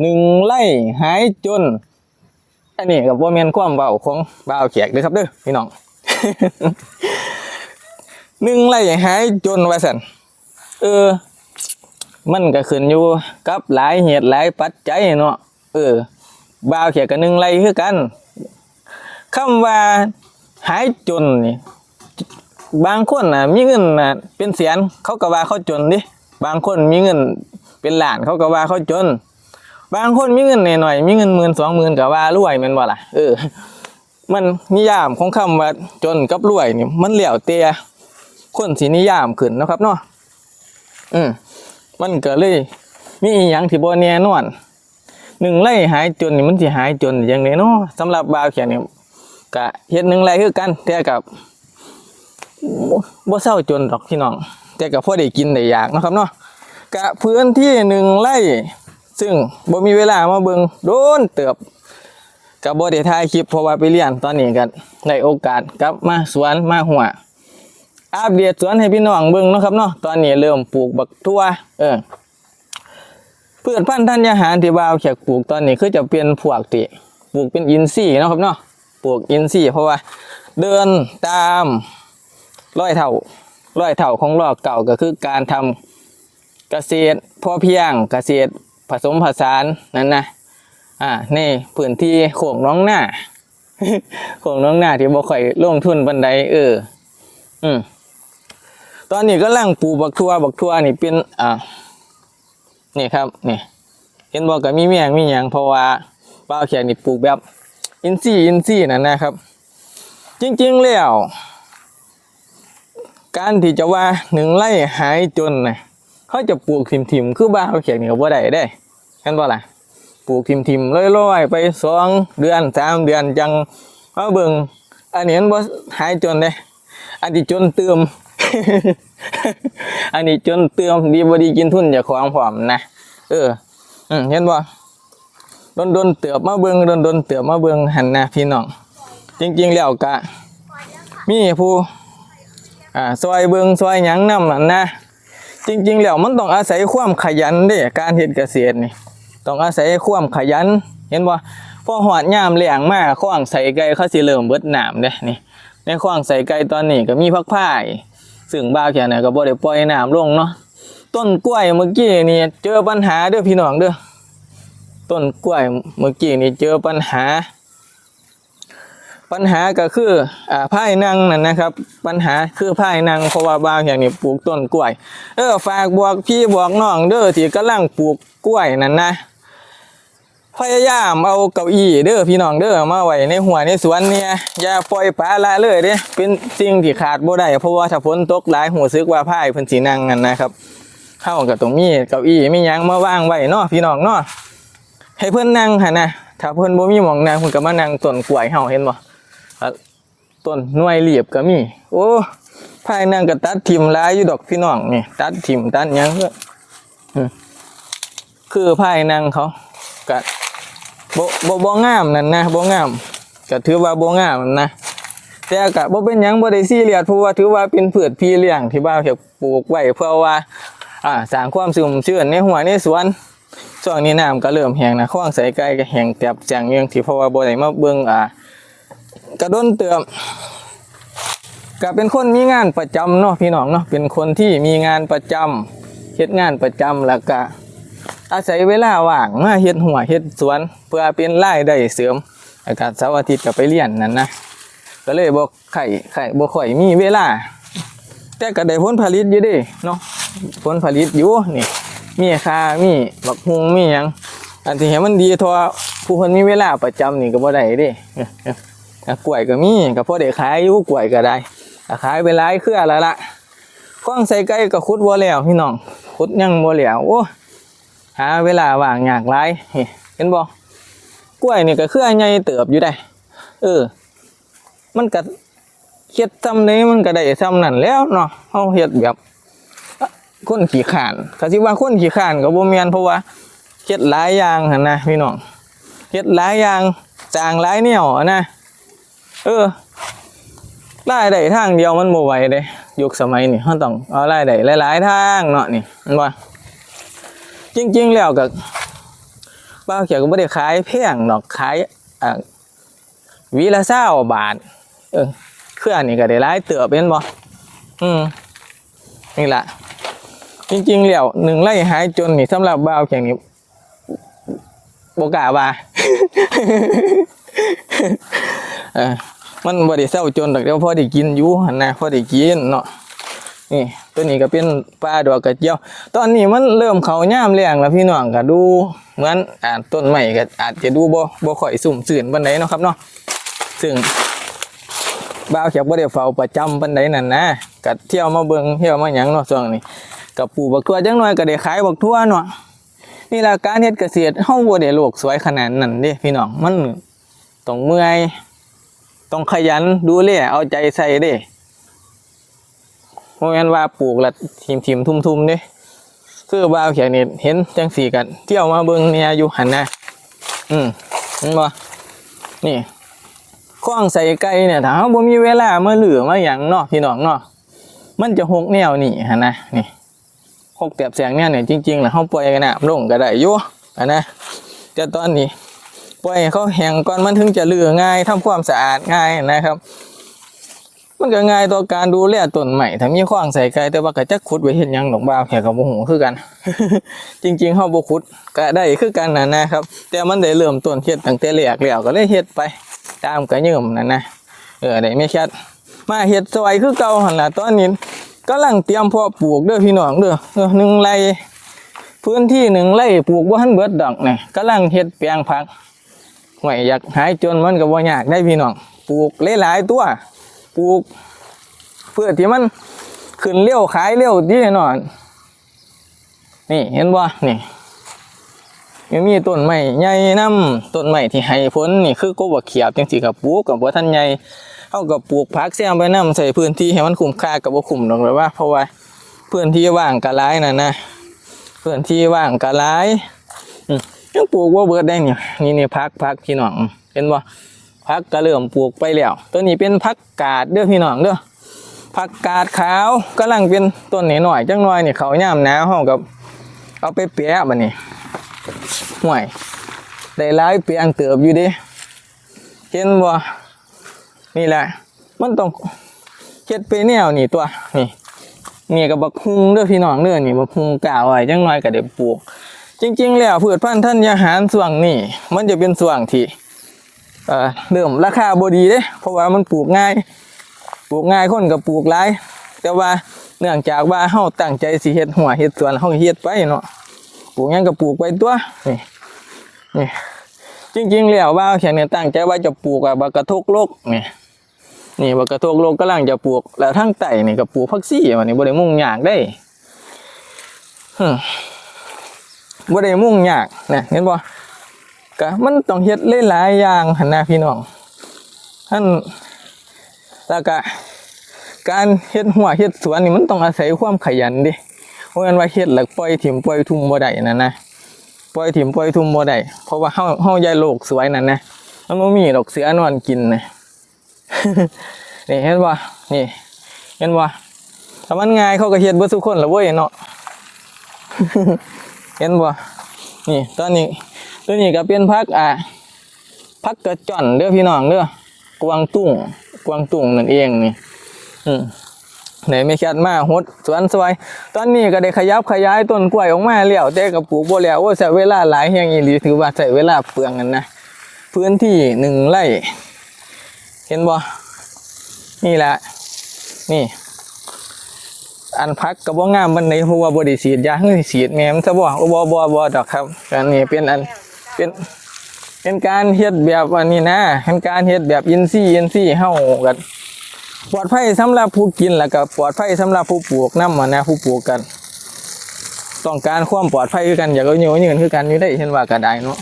หนึ่งไล่หายจน อันนี้กับว่าเมีนความเบาของบ่าวแขกเด้อครับเด้อพี่น้องหนึ่งไล่หายจนว่าสันเออ มันก็ขึ้นอยู่กับหลายเหตุหลายปัจจัยเนาะเออบ่าวแขกกับหนึ่งไล่คือกันคำว่าหายจนนี่บางคนนะมีเงินนะเป็นแสนเขาก็ว่าเขาจนดิบางคนมีเงินเป็นล้านเขาก็ว่าเขาจน บางคนมีเงินหน่อยๆมีเงินหมื่นสองหมื่นก็ว่ารวยม่นบ่ล่ะเออ มันนิยามของคำว่าจนกับรวยนี่มันเหลี่ยวเตียคนสินิยามขึ้นนะครับเนาะอืมมันก็เลยมีอหยังที่บ่แน่นอนหนึ่งไร่หายจนนี่มันสิหายจนอย่างไรเนาะสำหรับบาวเขียนเนี่ยก็เฮ็ดหนึ่งไร่คือกันแต่กับบ่เศร้าจนดอกพี่น้องแต่ก็พอได้กินได้อยากนะครับเนาะกะพื้นที่หนึ่งไร่ ซึ่งบ่มีเวลามาเบิงโดนเติบกับบ่ได้ถ่ายคลิปเพราะว่าไปเรียนตอนนี้ก็ได้โอกาสกลับมาสวนมาหัวอัปเดตสวนให้พี่น้องเบิ่งเนาะครับเนาะตอนนี้เริ่มปลูกบักทั่วเออพืชพันธุ์ธัญญาหารที่บ่าวแขกปลูกตอนนี้คือจะเป็นพวกที่ปลูกเป็นอินทรีย์เนาะครับเนาะปลูกอินทรีย์เพราะว่าเดินตามร้อยเท่าร้อยเท่าของรอบเก่าก็คือการทำเกษตรพอเพียงเกษตร ผสมผสานนั่นนะอ่าในพื้นที่โขงน้องหน้าโขงน้องหน้าที่บ่ค่อยลงทุนบันไดเออ อืมตอนนี้ก็ล่างปูบักทั่วบักทั่วนี่เป็นอ่านี่ครับนี่เห็นบอกก็มีเมียงมีหยังเพราะว่าป้าวแขกนี่ปลูกแบบอินซี่อินซี่นั่นนะครับ จริงๆแล้ว การที่จะว่าหนึ่งไร่หายจนนะ เขาจะปลูกทิมทิมคือบ้านเขาเขียนเหนี่ยวบ่ได้ได้เห็นบ่ล่ะปลูกทิมทิมลอยๆไปสองเดือนสามเดือนจังเอาเบิ่งอันนี้มันบ่หายจนเด้อันที่จนเติมอันนี้จนเติมดีบ่ดีกินทุนเจ้าของพร้อมนะเอออืมเห็นบ่โดนโดนเติบมาเบิ่งโดนโดนเติบมาเบิ่งหันนะพี่น้องจริงๆแล้วก็มีผู้อ่าซอยเบิงซอยหยังนำนั่นนะ จริงๆแล้วมันต้องอาศัยความขยันเด้การเฮ็ดเกษตรนี่ต้องอาศัยความขยัน เห็นบ่พอหอดยามแล้งมากข้องใส่ไก่เขาสิเริ่มเบิดหน้ำเด้นี่ในข้องใส่ไก่ตอนนี้ก็มีพักพายซึ่งบ่าแค่นั้นก็บ่ได้ปล่อยหน้ำลงเนาะต้นกล้วยเมื่อกี้นี่เจอปัญหาเด้อพี่น้องเด้อต้นกล้วยเมื่อกี้นี่เจอปัญหา ปัญหาก็คืออ่าพายนางนั่นนะครับ ปัญหาคือพายนางเพราะว่าบางอย่างนี่ปลูกต้นกล้วย เออฝากบอกพี่บอกน้องเด้อที่กำลังปลูกกล้วยนั่นนะพยายามเอาเก้าอี้เด้อพี่น้องเด้อมาไว้ในหัวในสวนเนี่ยอย่าปล่อยปละละเลยเด้เป็นสิ่งที่ขาดบ่ได้เพราะว่าถ้าฝนตกหลายหูซึกว่าพายเพิ่นสินั่งนั่นนะครับเข้ากับตรงนี้เก้าอี้มีหยังมาว่างไว้เนาะพี่น้องเนาะให้เพิ่นนั่งหั่นนะถ้าเพิ่นบ่มีหม่องนั่งเพิ่นก็มานั่งต้นกล้วยเฮาเห็นบ่ ต้นหน่วยเรียบก็มี โอ้ภายนั่งก็ตัดทิมลายอยู่ดอกพี่น้องนี่ตัดทิมตัดยังเพื่ออืมคือภายนั่งเขาก็บ่บ่บ่งามนั่นนะบ่งามก็ถือว่าบ่งามนะแต่ก็บ่เป็นยังบ่ได้ซีเรียสเพราะว่าถือว่าเป็นพืชพี่เลี้ยงที่บ้านเฮ็ดปลูกไว้เพื่อว่าอ่าสร้างความชุ่มชื้นในหัวในสวนช่วงนี้น้ำก็เริ่มแห้งนะคลองใส่ไก่ก็แห้งแตบจังยังที่เพราะว่าบ่ได้มาเบิ่งอ่า กระด้นเตือมก็เป็นคนมีงานประจำเนาะพี่น้องเนาะเป็นคนที่มีงานประจำเฮ็ดงานประจำแล้วก็อาศัยเวลาว่างมาเฮ็ดหัวเฮ็ดสวน เพื่อเป็นรายได้เสริมอากาศเสาร์อาทิตย์ก็ไปเรียนนั่นนะก็เลยบ่ไข่ไข่บ่ค่อยมีเวลา แต่ก็ได้ผลผลิตอยู่ดิเนาะผลผลิตอยู่นี่มีค่ามีบักฮุงมีหยังอันที่เห็นมันดีทว่าผู้คนมีเวลาประจำนี่ก็บ่ได้ด้ อะกล้วยก็มีก็พอได้ขายอยู่กล้วยก็ได้ก็ขายไปหลายเครือแล้วล่ะข้องใส่ไก่ก็ขุดบ่แล้วพี่น้องขุดยังบ่แล้วโอ้หาเวลาว่างยากหลายเห็นบ่กล้วยนี่ก็เครือใหญ่เติบอยู่ได้ เออ มันก็เฮ็ดซ้ำนี้มันก็ได้ซ้ำนั่นแล้วเนาะเฮาเฮ็ดแบบคนขี้ขานก็สิว่าคนขี้ขานก็บ่แม่นเพราะว่าเฮ็ดหลายอย่างหั่นนะพี่น้องเฮ็ดหลายอย่างจางหลายแนวอะนะ เออรายได้ทางเดียวมันบ่ไหวเด้ยุคสมัยนี้เราต้องเอารายได้หลาย ๆ ทางเนาะนี่เห็นบ่จริง ๆ แล้วก็บ้าเขียวก็ไม่ได้ขายแพงหรอกขายอ่าวีละเศร้าบาท เออเครื่องนี่ก็ได้หลายเตือเป็นบ่อืมนี่แหละจริง ๆ แล้วหนึ่งไร่หายจนนี่สำหรับบ้าเขียวนี่บกาว่า เออมันบ่ได้เศร้าจนดอกเดียวพอได้กินอยู่หันนะพอได้กินเนาะนี่ตัวนี้ก็เป็นปลาดอกกระเจียว ตอนนี้มันเริ่มเขาย่ามแรงแล้วพี่น้องก็ดู เหมือนอ่าต้นไม้ก็อาจจะดูบ่บ่ค่อยสุ่มสื่นปานใดเนาะครับเนาะซึ่งบ่าวเขียบบ่ได้เฝ้าประจำปานใดนั่นนะก็เที่ยวมาเบิ่งเที่ยวมาหยังเนาะช่วงนี้ก็ปลูกบักทั่วจังหน่อยก็ได้ขายบักทั่วเนาะนี่ละการเฮ็ดเกษตรเฮาบ่ได้โลกสวยขนาดนั้นเด้พี่น้องมันต้องเมื่อย ต้องขยันดูแลเอาใจใส่เด้โมเมนว่าปลูกละทีมทีมๆทุ่มเด้คือบ่าวเขียนนี่เห็นจังสีกันเที่ยวมาเบิ่งเนี่ยอยู่หันนะอืมเห็นบ่นี่ข้องใส่ไก่เนี่ยถ้าเฮาบ่มีเวลามาเหลือมาหยังเนาะพี่น้องเนาะมันจะหกแนวนี่หันนะนี่หกแบบแสงเนี่ยเนี่ยจริงๆแล้วเฮาปล่อยกันน้ำลงก็ได้อยู่อันนะแต่ตอนนี้ ปล่อยเขาแห้งก่อนมันถึงจะเลือง่ายทำความสะอาดง่ายนะครับ มันก็ง่ายต่อการดูแลต้นใหม่ถ้ามีขว้างใส่ไกลแต่ว่าก็จะขุดไว้เห็นยังดอกบ้าแค่กับโมโหคือกัน จริงๆเฮาบ่ขุดก็ได้คือกันนะนะครับ แต่มันได้เริ่มต้นเฮ็ดตั้งแต่แรกแล้วก็เลยเฮ็ดไปตามก็ยืมนั่นนะเออได้ไม่ชัดมาเฮ็ดซอยคือเก่าหั่นล่ะตอนนี้กำลังเตรียมเพาะปลูกเด้อพี่น้องเด้อเออหนึ่งไร่พื้นที่หนึ่งไร่ปลูกบ่ทันเบิดดอกนี่กำลังเฮ็ดแปลงผัก หวยอยากหายจนมันก็บ่ยากได้พี่น้องปลูกหลายๆตัวปลูกเพื่อที่มันขึ้นเร็วขายเร็วดีแน่นอน นี่เห็นบ่นี่ยังมีต้นไม้ใหญ่นํต้นไม้ที่ให้ผลนี่คือก็บ่เขียบจังซี่ก็ปลูกก็บ่ทันใหญ่เฮาก็ปลูกผักแซมไปนํใส่พื้นที่ให้มันคุ้มค่าก็บ่คุ้มดอกเลยว่า เพราะว่าพื้นที่ว่างก็หลายนั่นนะพื้นที่ว่างก็หลาย ยังปลูกว่าเบิดได้เนี่ยนี่นี่พักพักพี่น้องเห็นบ่พักก็เริ่มปลูกไปแล้วตัวนี้เป็นพักกาดเด้อพี่น้องเด้อพักกาดขาวกำลังเป็นต้นนี้หน่อยจังหน่อยนี่เขาย่าหนาวเฮากับ เอาไปแปะบัดนี้ห่วยได้หลายเปียงเติบอยู่ดิเห็นบ่นี่แหละ มันต้องเฮ็ดไปแนวนี่ตัวนี่นี่ก็บักฮุงเด้อพี่น้องเด้อนี่บักฮุงกาวไว้จังหน่อยก็ได้ปลูก จริง ๆ แล้วพืชพันธุ์ธัญญาหารส่วงนี้มันจะเป็นส่วงที่เอ่อเริ่มราคาบดีเด้เพราะว่ามันปลูกง่าย ปลูกง่ายคนก็ปลูกหลาย แต่ว่าเนื่องจากว่าเฮาตั้งใจสิเฮ็ดหัวเฮ็ดสวนเฮาเฮ็ดไปเนาะปลูกหยังก็ปลูกไปตัวนี่นี่จริงๆแล้วว่าแค่นี้ตั้งใจว่าจะปลูกอะบักกระทกโลกนี่นี่บักกระทกโลกกำลังจะปลูกแล้วทางใต้นี่ก็ปลูกผักชีวันนี้บ่ได้มุ่งยากได้ฮึ บ่ได้มุ่งยากนะเห็นบ่ก็มันต้องเฮ็ดหลายๆอย่างหั่นนะพี่น้องท่านแล้วก็การเฮ็ดหัวเฮ็ดสวนนี่มันต้องอาศัยความขยันดิเพราะงั้นว่าเฮ็ดแล้วปล่อยถิ่มปล่อยทุ่มบ่ได้นั่นนะปล่อยถิ่มปล่อยทุ่มบ่ได้เพราะว่าเฮาเฮาใหญ่โลกสวยนั่นนะมันบ่มีดอกเสือนอนกินนะนี่เห็นบ่นี่เห็นบ่ถ้ามันง่ายเขาก็เฮ็ดเบิดทุกคนละเว้ยเนาะ เห็นบ่นี่ตอนนี้ตัวนี้ก็เป็นพักอะพักกระจ่อนเด้อพี่น้องเด้อกวางตุ้งกวางตุ้งนั่นเองนี่อืมไหนไม่แคดมาหดสวนสวย ตอนนี้ก็ได้ขยับขยายต้นกล้วยออกมาแล้วแต่ก็ปลูกบ่แล้วโอ้ใช้เวลาหลายแฮงอีหลีถือว่าใช้เวลาเปลืองกันนะพื้นที่หนึ่งไร่ เห็นบ่นี่แหละนี่ อันพักกับว่างามบันไดเพราะว่าบริสีดยาให้สีดแม่มนซะบ่บ่บ่บ่ดอกครับอันนี้เป็นอันเป็นเป็นการเฮ็ดแบบอันนี้นะเป็นการเฮ็ดแบบอินซี่อินซี่เฮากันปลอดภัยสำหรับผู้กินแล้วก็ปลอดภัยสำหรับผู้ปลูกนำนะผู้ปลูกกัน ต้องการความปลอดภัยคือกันอย่ากเอาอยู่ยืนคือกันอยู่ได้เห็นว่าก็ไดเนาะ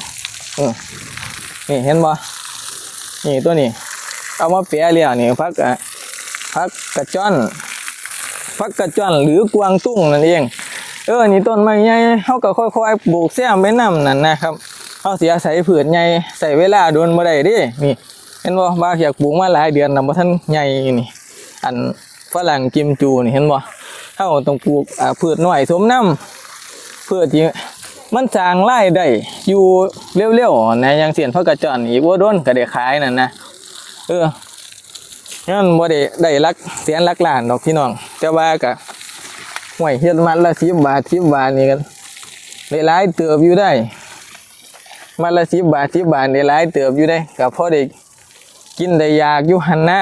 นี่เห็นบ่นี่ตัวนี้ เอามาแปะแล้วนี่พักอะพักกระจ้อน พักกระจอนหรือกวางตุ้งนั่นเอง เออนี่ต้นไม้ใหญ่เขาก็ค่อยๆปลูกแซมไปนำนั่นนะครับเขาเสียใส่ผืนใหญ่ใส่เวลาโดนบ่ได้ดินี่เห็นบ่บ้าอยากปลูกมาหลายเดือนนำบ่ทันใหญ่นี่อันฝรั่งกิมจูนี่เห็นบ่เขาต้องปลูกอ่าพืชหน่อยสมน้ำเพื่อที่มันสร้างรายได้อยู่เร็วๆนะอย่างเสียนพระกระจอนอีกว่าโดนก็ได้ขายนั่นนะเออนั่นบ่ได้ได้ลักเสียนลักหลานดอกพี่น้อง แต่ว่าก็ห่วยเฮ็ดมัดละ10บบาท10บบาทนี่กันได้หลายเติบอยู่ได้มัดละ10บบาท10บบาทได้หลายเติบอยู่ได้ก็พอได้กินได้ยากอยู่หั่นนะ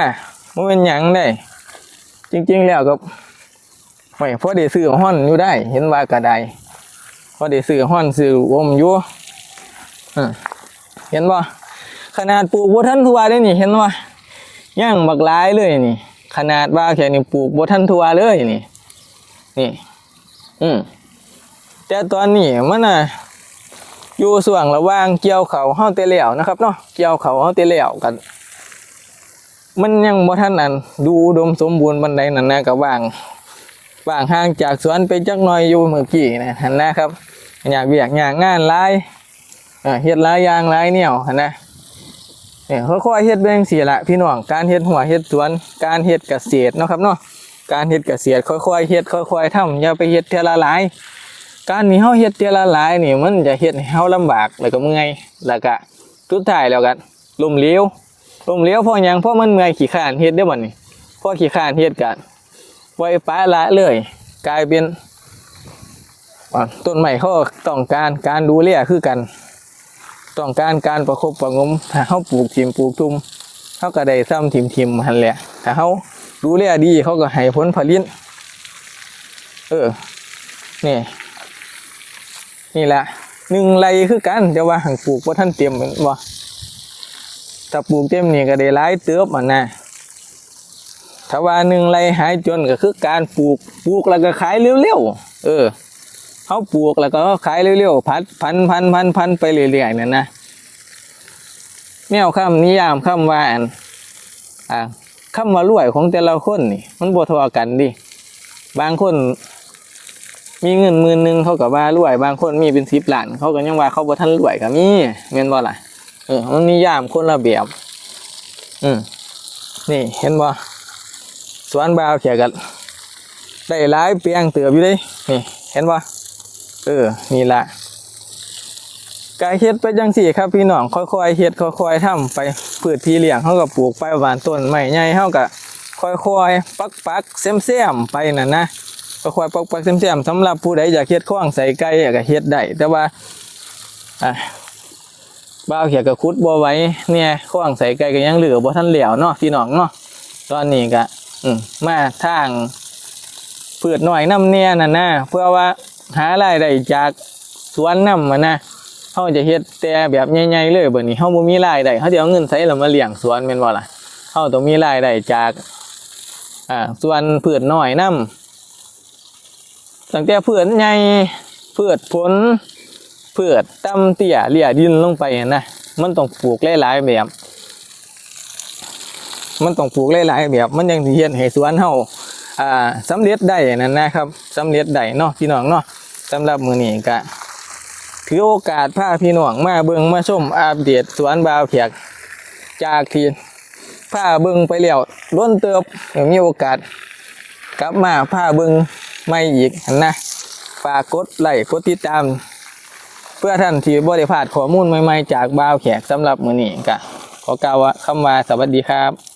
บ่แม่นหยังได้ จริง ๆ แล้วก็ห่วยพ่อได้ซื้อฮ้อนอยู่ได้ เห็นว่าก็ได้พอได้ซื้อห้อนซื้ออมอยู่เห็นบ่ขนาดปลูกบ่ทันทัวเลยนี่เห็นบ่าย่างบักหลายเลยนี่ ขนาดว่าแค่นี้ปลูกบ่ทันทัวเลยนี่ นี่ อืมแต่ตอนนี้มันน่ะอยู่ส่วงระหว่างเกี่ยวเขาเฮาแต่แล้วนะครับเนาะเกี่ยวเขาเฮาแต่แล้วกัน มันยังบ่ทันอันดูดมสมบูรณ์บันไดนั่นนะก็ว่างว่างห่างจากสวนไปจักหน่อยอยู่เมื่อกี้นะหันนะครับอยากเบียกอยากงานหลายเฮ็ดหลายอย่างหลายแนวหันนะ เนี่ยค่อยๆเฮ็ดเบ่งสีละพี่น้องการเฮ็ดหัวเฮ็ดสวน การเฮ็ดเกษตรเนาะครับเนาะการเฮ็ดเกษตรค่อยๆเฮ็ดค่อยๆทำอย่าไปเฮ็ดเทละหลาย การนี้เฮาเฮ็ดเทละหลายนี่มันจะเฮ็ดให้เฮาลำบากแล้วก็เมื่อยแล้วก็สุดท้ายแล้วกันล้มเหลวล้มเหลวเพราะหยังเพราะมันเมื่อยขี้ข้านเฮ็ดได้บัดนี้เพราะขี้ข้านเฮ็ดกันไว้ป้าละเลย กลายเป็นต้นใหม่เขาต้องการการดูแลคือกัน ต้องการการประคบประงมถ้าเขาปลูกทิมปลูกทุ่มเขาก็ได้ซ้ำทิมทิมหันแหละถ้าเขาดูแลดีเขาก็ให้ผลผลิตเออนี่นี่แหละหนึ่งไรคือกันแต่ว่าหังปลูกว่าท่านเตรียมแม่นบ่ถ้าปลูกเต็มนี่ก็ได้หลายเติบอะนะถ้าว่าหนึ่งไรหายจนก็คือการปลูกปลูกแล้วก็ขายเร็วๆเออ เขาปลูกแล้วก็ขายเร็วๆพัดพันพันพันพันไปเรื่อยๆเนี่ยนะแนวคำนิยามคำว่าอันอ่าคำว่ารวยของแต่ละคนนี่ มันบ่เทอกันดิบางคนมีเงินหมื่นหนึ่งเขากับว่ารวย บางคนมีเป็นสิบล้านเขาก็ยังว่าเขาบ่ทันรวยก็มีเงินบ่ล่ะเออมันนิยามคนละแบบอืมนี่เห็นบ่สวนบาวเขียกันได้หลายเปียงเตือบอยู่เด้นี่ เห็นปะ เออ นี่ละกายเฮ็ดไปจังสี่ครับพี่น้องค่อยๆเฮ็ดค่อยๆทำไปพืชที่เลี้ยงเขาก็ปลูกไปหวานต้นใหม่ใหญ่เขาก็ค่อยๆปักปักๆเซมๆไปน่ะนะค่อยๆปักปักๆเซมๆสำหรับผู้ใดอยากเฮ็ดข้องใส่ไก่ก็เฮ็ดได้แต่ว่าอะบ่าวเขียก็คุดบ่ไว้เนี่ยข้องใส่ไก่ก็ยังเหลือบ่ทันเหลียวเนาะพี่น้องเนาะตอนนี้ก็อืมมาทางพืชหน่อยน้ำเนี่ยน่ะนะเพื่อว่า หารายได้จากสวนน้ำมานะเขาจะเฮ็ดแต่แบบใหญ่ๆเลยเบิดนี้เขาบ่มีรายได้เขาจะเอาเงินใส่แล้วมาเลี้ยงสวนแม่นบ่ล่ะเขาต้องมีรายได้จากอ่าสวนพืชน้อยน้ำตั้งแต่พืชใหญ่พืชผลพืชต่ำเตี้ยเลี่ยดินลงไปนะมันต้องปลูกหลายๆแบบมันต้องปลูกหลายๆแบบมันยังเฮ็ดให้สวนเฮาอ่าสำเร็จได้นั่นนะครับสำเร็จได้เนาะพี่น้องเนาะ สำหรับมือนี้ก็ถือโอกาสพาพี่น้องมาเบิ่งมาชมอัปเดตสวนบาวเพียก จากที่พาเบิ่งไปแล้วล้นเติบเดี๋ยวมีโอกาส กลับมาพาเบิ่งใหม่อีกนะฝากกดไลค์กดติดตาม เพื่อท่านที่บ่ได้พาดข้อมูลใหม่ๆ จากบาวแขกสำหรับมือนี้ก็ขอกล่าวว่าคำว่าสวัสดีครับ